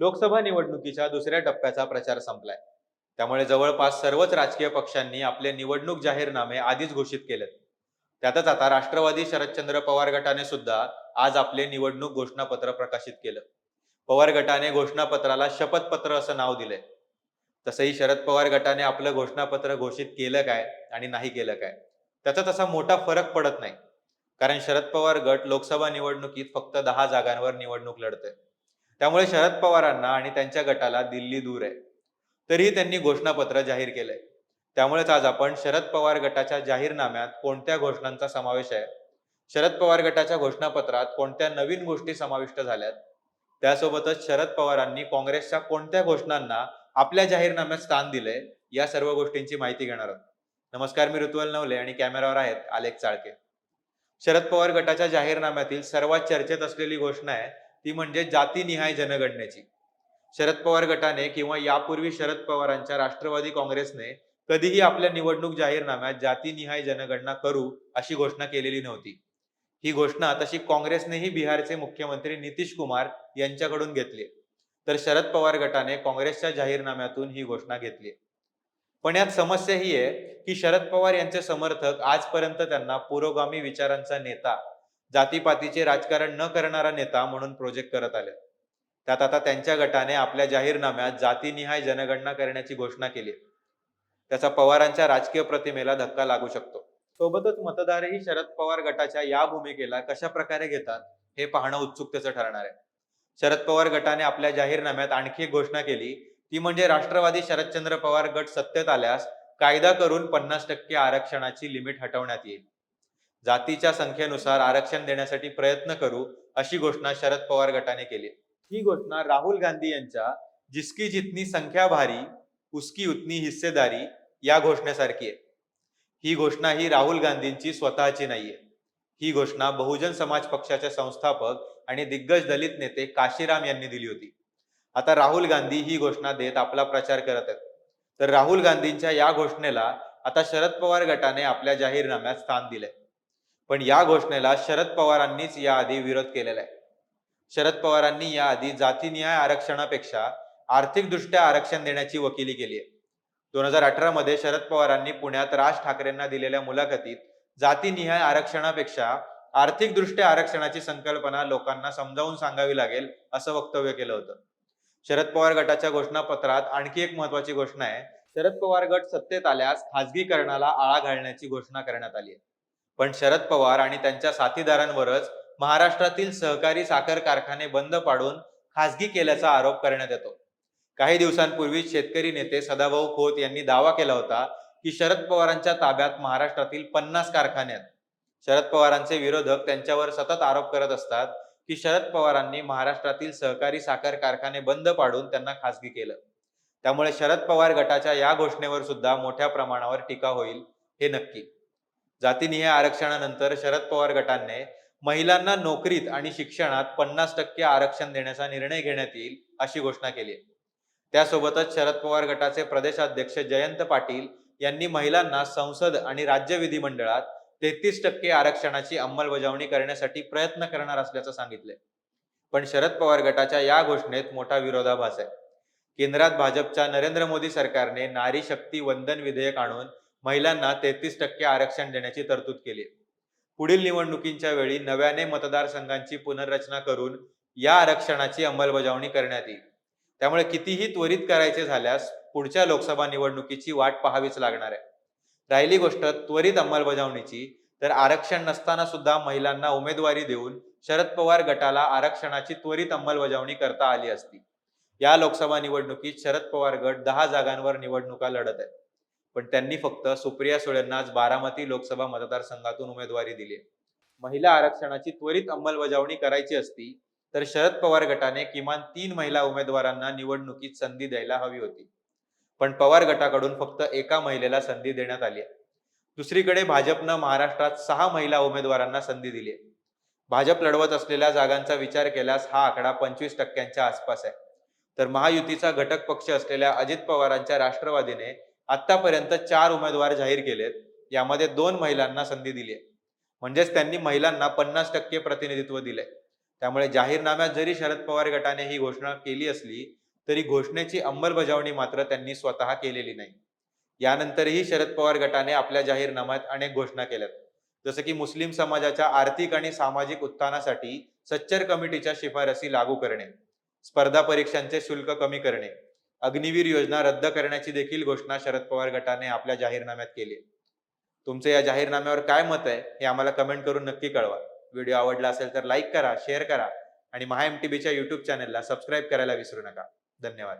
लोकसभा निवडणुकीच्या दुसऱ्या टप्प्याचा प्रचार संपलाय. त्यामुळे जवळपास सर्वच राजकीय पक्षांनी आपले निवडणूक जाहीरनामे आधीच घोषित केलेत. त्यातच आता राष्ट्रवादी शरदचंद्र पवार गटाने सुद्धा आज आपले निवडणूक घोषणापत्र प्रकाशित केलं. पवार गटाने घोषणापत्राला शपथपत्र असं नाव दिलंय. तसंही शरद पवार गटाने आपलं घोषणापत्र घोषित केलं काय आणि नाही केलं काय? त्याचा तसा मोठा फरक पडत नाही. कारण शरद पवार गट लोकसभा निवडणुकीत फक्त दहा जागांवर निवडणूक लढतोय. त्यामुळे शरद पवारांना आणि त्यांच्या गटाला दिल्ली दूर आहे. तरीही त्यांनी घोषणापत्र जाहीर केलंय. त्यामुळेच आज आपण शरद पवार गटाच्या जाहीरनाम्यात कोणत्या घोषणांचा समावेश आहे? शरद पवार गटाच्या घोषणापत्रात कोणत्या नवीन गोष्टी समाविष्ट झाल्यात? त्यासोबतच शरद पवारांनी काँग्रेसच्या कोणत्या घोषणांना आपल्या जाहीरनाम्यात स्थान दिलंय? या सर्व गोष्टींची माहिती घेणार आहोत. नमस्कार मी ऋतुवल नवले आणि कॅमेरावर आहेत आलेख चाळके. शरद पवार गटाच्या जाहीरनाम्यातील सर्वात चर्चेत असलेली घोषणा आहे ती म्हणजे जातीनिहाय जनगणनेची. शरद पवार गटाने किंवा यापूर्वी शरद पवारांच्या राष्ट्रवादी काँग्रेसने कधीही आपल्या निवडणूक जाहीरनाम्यात जातीनिहाय जनगणना करू अशी घोषणा केलेली नव्हती. ही घोषणा तशी काँग्रेसनेही बिहारचे मुख्यमंत्री नितीश कुमार यांच्याकडून घेतली. तर शरद पवार गटाने काँग्रेसच्या जाहीरनाम्यातून ही घोषणा घेतली. पण यात समस्या ही आहे की शरद पवार यांचे समर्थक आजपर्यंत त्यांना पुरोगामी विचारांचा नेता जातीपातीचे राजकारण न करणारा नेता म्हणून प्रोजेक्ट करत आले. त्यात आता त्यांच्या गटाने आपल्या जाहीरनाम्यात जातीनिहाय जनगणना करण्याची घोषणा केली. त्याचा पवारांच्या राजकीय प्रतिमेला धक्का लागू शकतो. सोबतच मतदारही शरद पवार गटाच्या या भूमिकेला कशा प्रकारे घेतात हे पाहणं उत्सुकतेचं ठरणार आहे. शरद पवार गटाने आपल्या जाहीरनाम्यात आणखी एक घोषणा केली. ती म्हणजे राष्ट्रवादी शरदचंद्र पवार गट सत्तेत आल्यास कायदा करून पन्नास टक्के आरक्षणाची लिमिट हटवण्यात येईल. जातीच्या संख्येनुसार आरक्षण देण्यासाठी प्रयत्न करू अशी घोषणा शरद पवार गटाने केली. ही घोषणा राहुल गांधी यांच्या जिसकी जितनी संख्या भारी उसकी उतनी हिस्सेदारी या घोषणेसारखी आहे. ही घोषणा ही राहुल गांधींची स्वतःची नाहीये. ही घोषणा बहुजन समाज पक्षाचे संस्थापक आणि दिग्गज दलित नेते काशीराम यांनी दिली होती. आता राहुल गांधी ही घोषणा देत आपला प्रचार करत आहेत. तर राहुल गांधींच्या या घोषणेला आता शरद पवार गटाने आपल्या जाहीरनाम्यात स्थान दिलंय. पण या घोषणेला शरद पवारांनीच याआधी विरोध केलेला आहे. शरद पवारांनी याआधी जातीनिहाय आरक्षणापेक्षा आर्थिकदृष्ट्या आरक्षण देण्याची वकिली केली आहे. दोन हजार अठरा मध्ये शरद पवारांनी पुण्यात राज ठाकरेंना दिलेल्या मुलाखतीत जातीनिहाय आरक्षणापेक्षा आर्थिकदृष्ट्या आरक्षणाची संकल्पना लोकांना समजावून सांगावी लागेल असं वक्तव्य केलं होतं. शरद पवार गटाच्या घोषणापत्रात आणखी एक महत्वाची घोषणा आहे. शरद पवार गट सत्तेत आल्यास खासगीकरणाला आळा घालण्याची घोषणा करण्यात आली आहे. पण शरद पवार आणि त्यांच्या साथीदारांवरच महाराष्ट्रातील सहकारी साखर कारखाने बंद पाडून खासगी केल्याचा आरोप करण्यात येतो. काही दिवसांपूर्वी शेतकरी नेते सदाभाऊ खोत यांनी दावा केला होता की शरद पवारांच्या ताब्यात महाराष्ट्रातील पन्नास कारखाने आहेत. शरद पवारांचे विरोधक त्यांच्यावर सतत आरोप करत असतात की शरद पवारांनी महाराष्ट्रातील सहकारी साखर कारखाने बंद पाडून त्यांना खासगी केलं. त्यामुळे शरद पवार गटाच्या या घोषणेवर सुद्धा मोठ्या प्रमाणावर टीका होईल हे नक्की. जातीनिहाय आरक्षणानंतर शरद पवार गटाने महिलांना नोकरीत आणि शिक्षणात पन्नास टक्के आरक्षण देण्याचा निर्णय घेण्यात येईल अशी घोषणा केली आहे. त्यासोबतच शरद पवार गटाचे प्रदेशाध्यक्ष जयंत पाटील यांनी महिलांना संसद आणि राज्य विधिमंडळात तेहतीस टक्के आरक्षणाची अंमलबजावणी करण्यासाठी प्रयत्न करणार असल्याचं सांगितले पण शरद पवार गटाच्या या घोषणेत मोठा विरोधाभास आहे. केंद्रात भाजपच्या नरेंद्र मोदी सरकारने नारी शक्ती वंदन विधेयक आणून महिलांना तेहतीस टक्के आरक्षण देण्याची तरतूद केली. पुढील निवडणुकींच्या वेळी नव्याने मतदारसंघांची पुनर्रचना करून या आरक्षणाची अंमलबजावणी करण्यात येईल. त्यामुळे कितीही त्वरित करायचे झाल्यास पुढच्या लोकसभा निवडणुकीची वाट पाहावीच लागणार आहे. राहिली गोष्ट त्वरित अंमलबजावणीची तर आरक्षण नसताना सुद्धा महिलांना उमेदवारी देऊन शरद पवार गटाला आरक्षणाची त्वरित अंमलबजावणी करता आली असती. या लोकसभा निवडणुकीत शरद पवार गट दहा जागांवर निवडणुका लढत आहे पण त्यांनी फक्त सुप्रिया सुळेंनाच बारामती लोकसभा मतदारसंघातून उमेदवारी दिली महिला आरक्षणाची त्वरित अंमलबजावणी करायची असती तर शरद पवार गटाने किमान तीन महिला उमेदवारांना निवडणुकीत संधी द्यायला हवी होती. पण पवार गटाकडून फक्त एका महिलेला संधी देण्यात आली आहे. दुसरीकडे भाजपनं महाराष्ट्रात सहा महिला उमेदवारांना संधी दिली आहे. भाजप लढवत असलेल्या जागांचा विचार केल्यास हा आकडा पंचवीस टक्क्यांच्या आसपास आहे. तर महायुतीचा घटक पक्ष असलेल्या अजित पवारांच्या राष्ट्रवादीने आतापर्यंत चार उमेदवार जाहीर केलेत. यामध्ये दोन महिलांना संधी दिली आहे. म्हणजेच त्यांनी महिलांना पन्नास टक्के प्रतिनिधित्व दिले त्यामुळे जाहीरनाम्यात जरी शरद पवार गटाने ही घोषणा केली असली तरी घोषणेची अंमलबजावणी मात्र त्यांनी स्वतः केलेली नाही. यानंतरही शरद पवार गटाने आपल्या जाहीरनाम्यात अनेक घोषणा केल्यात. जसं की मुस्लिम समाजाच्या आर्थिक आणि सामाजिक उत्थानासाठी सच्चर कमिटीच्या शिफारसी लागू करणे स्पर्धा परीक्षांचे शुल्क कमी करणे अग्निवीर योजना रद्द करण्याची देखील घोषणा शरद पवार गटाने आपल्या जाहीरनाम्यात केली आहे. तुमचे या जाहीरनाम्यावर काय मत आहे हे आम्हाला कमेंट करून नक्की कळवा. व्हिडिओ आवडला असेल तर लाईक करा शेअर करा आणि महा एम टी बीच्या युट्यूब चॅनेलला सबस्क्राईब करायला विसरू नका. धन्यवाद.